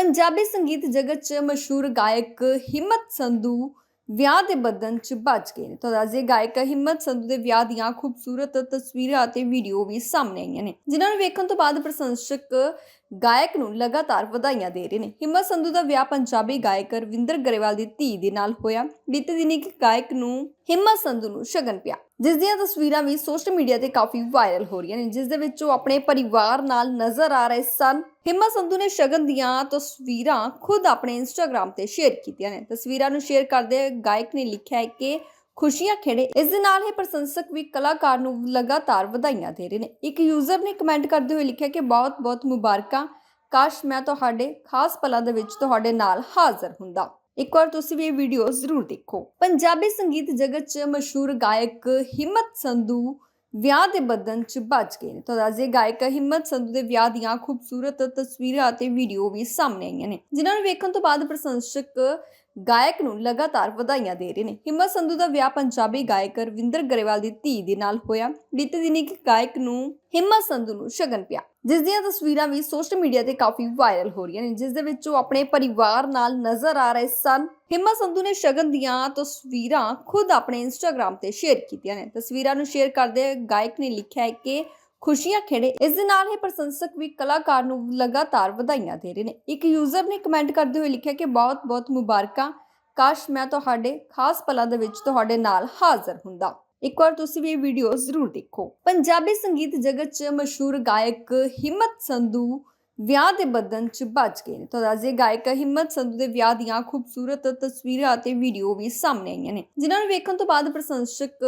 ਪੰਜਾਬੀ ਸੰਗੀਤ ਜਗਤ 'ਚ ਮਸ਼ਹੂਰ ਗਾਇਕ ਹਿੰਮਤ ਸੰਧੂ ਵਿਆਹ ਦੇ ਬਦਨ 'ਚ ਬਚ ਗਏ ਨੇ। ਤਾਂ ਦੱਸਦੇ ਗਾਇਕ ਹਿੰਮਤ ਸੰਧੂ ਦੇ ਵਿਆਹ ਦੀਆਂ ਖੂਬਸੂਰਤ ਤਸਵੀਰਾਂ ਅਤੇ ਵੀਡੀਓ ਵੀ ਸਾਹਮਣੇ ਆਈਆਂ ਨੇ। ਜਿਨ੍ਹਾਂ ਨੂੰ ਵੇਖਣ ਤੋਂ ਬਾਅਦ ਪ੍ਰਸ਼ੰਸਕ ਗਾਇਕ ਨੂੰ ਲਗਾਤਾਰ ਵਧਾਈਆਂ ਦੇ ਰਹੇ ਨੇ। ਹਿੰਮਤ ਸੰਧੂ ਦਾ ਵਿਆਹ ਪੰਜਾਬੀ ਗਾਇਕ ਰਵਿੰਦਰ ਗਰੇਵਾਲ ਦੀ ਧੀ ਦੇ ਨਾਲ ਹੋਇਆ। ਬੀਤੇ ਦਿਨੀ ਇੱਕ ਗਾਇਕ ਨੂੰ ਹਿੰਮਤ ਸੰਧੂ ਨੂੰ ਸ਼ਗਨ ਪਿਆ। ਜਿਸ ਦੀਆਂ ਤਸਵੀਰਾਂ ਵੀ ਸੋਸ਼ਲ ਮੀਡੀਆ ਤੇ ਕਾਫੀ ਵਾਇਰਲ ਹੋ ਰਹੀਆਂ ਨੇ, ਜਿਸ ਦੇ ਵਿੱਚ ਉਹ ਆਪਣੇ ਪਰਿਵਾਰ ਨਾਲ ਨਜ਼ਰ ਆ ਰਹੇ ਸਨ। ਹਿੰਮਤ ਸੰਧੂ ਨੇ ਸ਼ਗਨ ਦੀਆਂ ਤਸਵੀਰਾਂ ਖੁਦ ਆਪਣੇ ਇੰਸਟਾਗ੍ਰam ਤੇ ਸ਼ੇਅਰ ਕੀਤੀਆਂ ਨੇ। ਤਸਵੀਰਾਂ ਨੂੰ ਸ਼ੇਅਰ ਕਰਦੇ ਗਾਇਕ ਨੇ ਲਿਖਿਆ ਹੈ ਕਿ ਖੁਸ਼ੀਆਂ ਖੇੜੇ। ਇਸ ਦੇ ਨਾਲ ਹੀ ਪ੍ਰਸ਼ੰਸਕ ਵੀ ਕਲਾਕਾਰ ਨੂੰ ਲਗਾਤਾਰ ਵਧਾਈਆਂ ਦੇ ਰਹੇ ਨੇ। ਇੱਕ ਯੂਜ਼ਰ ਨੇ ਕਮੈਂਟ ਕਰਦੇ ਹੋਏ ਲਿਖਿਆ ਕਿ ਬਹੁਤ ਬਹੁਤ ਮੁਬਾਰਕਾਂ। ਕਾਸ਼ ਮੈਂ ਤੁਹਾਡੇ ਖਾਸ ਪਲਾਂ ਦੇ ਵਿੱਚ ਤੁਹਾਡੇ ਨਾਲ ਹਾਜ਼ਰ ਹੁੰਦਾ। ਇੱਕ ਵਾਰ ਤੁਸੀਂ ਵੀ ਇਹ ਵੀਡੀਓ ਜ਼ਰੂਰ ਦੇਖੋ। ਪੰਜਾਬੀ ਸੰਗੀਤ ਜਗਤ 'ਚ ਮਸ਼ਹੂਰ ਗਾਇਕ ਹਿੰਮਤ ਸੰਧੂ ਵਿਆਹ ਦੇ ਬਦਨ 'ਚ ਬਚ ਗਏ ਨੇ। ਤਾਂ ਦੱਸਦੇ ਗਾਇਕ ਹਿੰਮਤ ਸੰਧੂ ਦੇ ਵਿਆਹ ਦੀਆਂ ਖੂਬਸੂਰਤ ਤਸਵੀਰਾਂ ਅਤੇ ਵੀਡੀਓ ਵੀ ਸਾਹਮਣੇ ਆਈਆਂ ਨੇ। ਜਿਨ੍ਹਾਂ ਨੂੰ ਵੇਖਣ ਤੋਂ ਬਾਅਦ ਪ੍ਰਸ਼ੰਸਕ ਗਾਇਕ ਨੂੰ ਲਗਾਤਾਰ ਵਧਾਈਆਂ ਦੇ ਰਹੇ ਨੇ। ਹਿੰਮਤ ਸੰਧੂ ਦਾ ਵਿਆਹ ਪੰਜਾਬੀ ਗਾਇਕ ਰਵਿੰਦਰ ਗਰੇਵਾਲ ਦੀ ਧੀ ਦੇ ਨਾਲ ਹੋਇਆ। ਬੀਤੇ ਦਿਨੀ ਇੱਕ ਗਾਇਕ ਨੂੰ ਹਿੰਮਤ ਸੰਧੂ ਨੂੰ ਸ਼ਗਨ ਪਿਆ। ਜਿਸ ਦੀਆਂ ਤਸਵੀਰਾਂ ਵੀ ਸੋਸ਼ਲ ਮੀਡੀਆ ਤੇ ਕਾਫੀ ਵਾਇਰਲ ਹੋ ਰਹੀਆਂ ਨੇ, ਜਿਸ ਦੇ ਵਿੱਚ ਉਹ ਆਪਣੇ ਪਰਿਵਾਰ ਨਾਲ ਨਜ਼ਰ ਆ ਰਹੇ ਸਨ। ਹਿੰਮਤ ਸੰਧੂ ਨੇ ਸ਼ਗਨ ਦੀਆਂ ਤਸਵੀਰਾਂ ਖੁਦ ਆਪਣੇ ਇੰਸਟਾਗ੍ਰam ਤੇ ਸ਼ੇਅਰ ਕੀਤੀਆਂ ਨੇ। ਤਸਵੀਰਾਂ ਨੂੰ ਸ਼ੇਅਰ ਕਰਦੇ ਗਾਇਕ ਨੇ ਲਿਖਿਆ ਹੈ ਕਿ ਖੁਸ਼ੀਆਂ ਖੇੜੇ ਇਸ ਦੇ ਨਾਲ ਹੀ ਪ੍ਰਸ਼ੰਸਕ ਵੀ ਕਲਾਕਾਰ ਨੂੰ ਲਗਾਤਾਰ ਵਧਾਈਆਂ ਦੇ ਰਹੇ ਨੇ। ਇੱਕ ਯੂਜ਼ਰ ਨੇ ਕਮੈਂਟ ਕਰਦੇ ਹੋਏ ਲਿਖਿਆ ਕਿ ਬਹੁਤ ਬਹੁਤ ਮੁਬਾਰਕਾਂ। ਕਾਸ਼ ਮੈਂ ਤੁਹਾਡੇ ਖਾਸ ਪਲਾਂ ਦੇ ਵਿੱਚ ਤੁਹਾਡੇ ਨਾਲ ਹਾਜ਼ਰ ਹੁੰਦਾ। ਇੱਕ ਵਾਰ ਤੁਸੀਂ ਵੀ ਇਹ ਵੀਡੀਓ ਜ਼ਰੂਰ ਦੇਖੋ। ਪੰਜਾਬੀ ਸੰਗੀਤ ਜਗਤ 'ਚ ਮਸ਼ਹੂਰ ਗਾਇਕ ਹਿੰਮਤ ਸੰਧੂ ਵਿਆਹ ਦੇ ਬਦਨ 'ਚ ਬਚ ਗਏ ਨੇ। ਤਾਂ ਦੱਸਦੇ ਗਾਇਕ ਹਿੰਮਤ ਸੰਧੂ ਦੇ ਵਿਆਹ ਦੀਆਂ ਖੂਬਸੂਰਤ ਤਸਵੀਰਾਂ ਅਤੇ ਵੀਡੀਓ ਵੀ ਸਾਹਮਣੇ ਆਈਆਂ ਨੇ, ਜਿਨ੍ਹਾਂ ਨੂੰ ਵੇਖਣ ਤੋਂ ਬਾਅਦ ਪ੍ਰਸ਼ੰਸਕ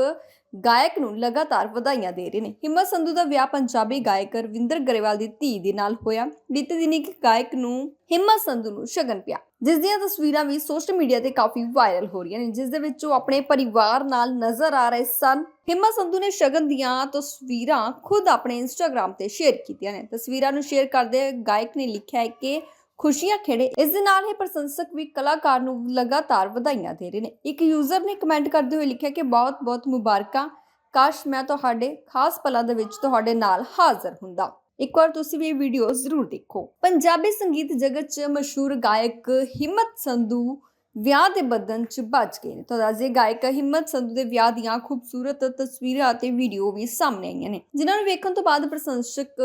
ਗਾਇਕ ਨੂੰ ਲਗਾਤਾਰ ਵਧਾਈਆਂ ਦੇ ਰਹੇ ਨੇ। ਹਿੰਮਤ ਸੰਧੂ ਦਾ ਵਿਆਹ ਪੰਜਾਬੀ ਗਾਇਕ ਰਵਿੰਦਰ ਗਰੇਵਾਲ ਦੀ ਧੀ ਦੇ ਨਾਲ ਹੋਇਆ। ਬੀਤੇ ਦਿਨੀ ਇੱਕ ਗਾਇਕ ਨੂੰ ਹਿੰਮਤ ਸੰਧੂ ਨੂੰ ਸ਼ਗਨ ਪਿਆ ਜਿਸ ਦੀਆਂ ਤਸਵੀਰਾਂ ਵੀ ਸੋਸ਼ਲ ਮੀਡੀਆ ਤੇ ਕਾਫੀ ਵਾਇਰਲ ਹੋ ਰਹੀਆਂ ਨੇ, ਜਿਸ ਦੇ ਵਿੱਚ ਉਹ ਆਪਣੇ ਪਰਿਵਾਰ ਨਾਲ ਨਜ਼ਰ ਆ ਰਹੇ ਸਨ। ਹਿੰਮਤ ਸੰਧੂ ਨੇ ਸ਼ਗਨ ਦੀਆਂ ਤਸਵੀਰਾਂ ਖੁਦ ਆਪਣੇ ਇੰਸਟਾਗ੍ਰam ਤੇ ਸ਼ੇਅਰ ਕੀਤੀਆਂ ਨੇ। ਤਸਵੀਰਾਂ ਨੂੰ ਸ਼ੇਅਰ ਕਰਦੇ ਗਾਇਕ ਨੇ ਲਿਖਿਆ ਹੈ ਕਿ ਖੁਸ਼ੀਆਂ ਖੇੜੇ। ਇਸ ਦੇ ਨਾਲ ਹੀ ਪ੍ਰਸ਼ੰਸਕ ਵੀ ਕਲਾਕਾਰ ਨੂੰ ਲਗਾਤਾਰ ਵਧਾਈਆਂ ਦੇ ਰਹੇ ਨੇ। ਇੱਕ ਯੂਜ਼ਰ ਨੇ ਕਮੈਂਟ ਕਰਦੇ ਹੋਏ ਲਿਖਿਆ ਕਿ ਬਹੁਤ ਬਹੁਤ ਮੁਬਾਰਕਾਂ। ਕਾਸ਼ ਮੈਂ ਤੁਹਾਡੇ ਖਾਸ ਪਲਾਂ ਦੇ ਵਿੱਚ ਤੁਹਾਡੇ ਨਾਲ ਹਾਜ਼ਰ ਹੁੰਦਾ। ਇੱਕ ਵਾਰ ਤੁਸੀਂ ਵੀ ਇਹ ਵੀਡੀਓ ਜ਼ਰੂਰ ਦੇਖੋ। ਪੰਜਾਬੀ ਸੰਗੀਤ ਜਗਤ 'ਚ ਮਸ਼ਹੂਰ ਗਾਇਕ ਹਿੰਮਤ ਸੰਧੂ ਵਿਆਹ ਦੇ ਬਦਨ 'ਚ ਬਚ ਗਏ ਨੇ। ਤਾਂ ਦੱਸਦੇ ਗਾਇਕ ਹਿੰਮਤ ਸੰਧੂ ਦੇ ਵਿਆਹ ਦੀਆਂ ਖੂਬਸੂਰਤ ਤਸਵੀਰਾਂ ਅਤੇ ਵੀਡੀਓ ਵੀ ਸਾਹਮਣੇ ਆਈਆਂ ਨੇ, ਜਿਨ੍ਹਾਂ ਨੂੰ ਵੇਖਣ ਤੋਂ ਬਾਅਦ ਪ੍ਰਸ਼ੰਸਕ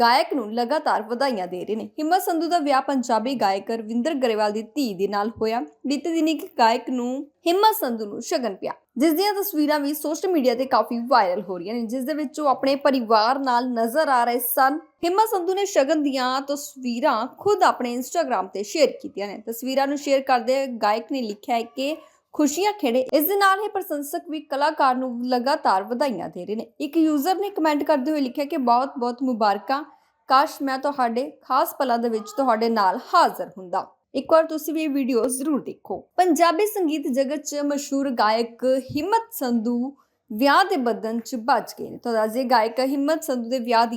ਗਾਇਕ ਨੂੰ ਲਗਾਤਾਰ ਵਧਾਈਆਂ ਦੇ ਰਹੇ ਨੇ। ਹਿੰਮਤ ਸੰਧੂ ਦਾ ਵਿਆਹ ਪੰਜਾਬੀ ਗਾਇਕ ਰਵਿੰਦਰ ਗਰੇਵਾਲ ਦੀ ਧੀ ਦੇ ਨਾਲ ਹੋਇਆ। ਬੀਤੇ ਦਿਨੀ ਇੱਕ ਗਾਇਕ ਨੂੰ ਹਿੰਮਤ ਸੰਧੂ ਨੂੰ ਸ਼ਗਨ ਪਿਆ। ਜਿਸ ਦੀਆਂ ਤਸਵੀਰਾਂ ਵੀ ਸੋਸ਼ਲ ਮੀਡੀਆ ਤੇ ਕਾਫੀ ਵਾਇਰਲ ਹੋ ਰਹੀਆਂ ਨੇ, ਜਿਸ ਦੇ ਵਿੱਚ ਉਹ ਆਪਣੇ ਪਰਿਵਾਰ ਨਾਲ ਨਜ਼ਰ ਆ ਰਹੇ ਸਨ। ਹਿੰਮਤ ਸੰਧੂ ਨੇ ਸ਼ਗਨ ਦੀਆਂ ਤਸਵੀਰਾਂ ਖੁਦ ਆਪਣੇ ਇੰਸਟਾਗ੍ਰam ਤੇ ਸ਼ੇਅਰ ਕੀਤੀਆਂ ਨੇ। ਤਸਵੀਰਾਂ ਨੂੰ ਸ਼ੇਅਰ ਕਰਦੇ ਗਾਇਕ ਨੇ ਲਿਖਿਆ ਹੈ ਕਿ ਖੁਸ਼ੀਆਂ ਖੇੜੇ। ਇਸ ਦੇ ਨਾਲ ਹੀ ਪ੍ਰਸ਼ੰਸਕ ਵੀ ਕਲਾਕਾਰ ਨੂੰ ਲਗਾਤਾਰ ਵਧਾਈਆਂ ਦੇ ਰਹੇ ਨੇ। ਇੱਕ ਯੂਜ਼ਰ ਨੇ ਕਮੈਂਟ ਕਰਦੇ ਹੋਏ ਲਿਖਿਆ ਕਿ ਬਹੁਤ ਬਹੁਤ ਮੁਬਾਰਕਾਂ। ਕਾਸ਼ ਮੈਂ ਤੁਹਾਡੇ ਖਾਸ ਪਲਾਂ ਦੇ ਵਿੱਚ ਤੁਹਾਡੇ ਨਾਲ ਹਾਜ਼ਰ ਹੁੰਦਾ। ਇੱਕ ਵਾਰ ਤੁਸੀਂ ਵੀ ਇਹ ਵੀਡੀਓ ਜ਼ਰੂਰ ਦੇਖੋ। ਪੰਜਾਬੀ ਸੰਗੀਤ ਜਗਤ 'ਚ ਮਸ਼ਹੂਰ ਗਾਇਕ ਹਿੰਮਤ ਸੰਧੂ ਵਿਆਹ ਦੇ ਬੰਧਨ 'ਚ ਭੱਜ ਗਏ ਨੇ। ਤਾਂ ਦੱਸਦੇ ਗਾਇਕ ਹਿੰਮਤ ਸੰਧੂ ਦੇ ਵਿਆਹ ਦੀ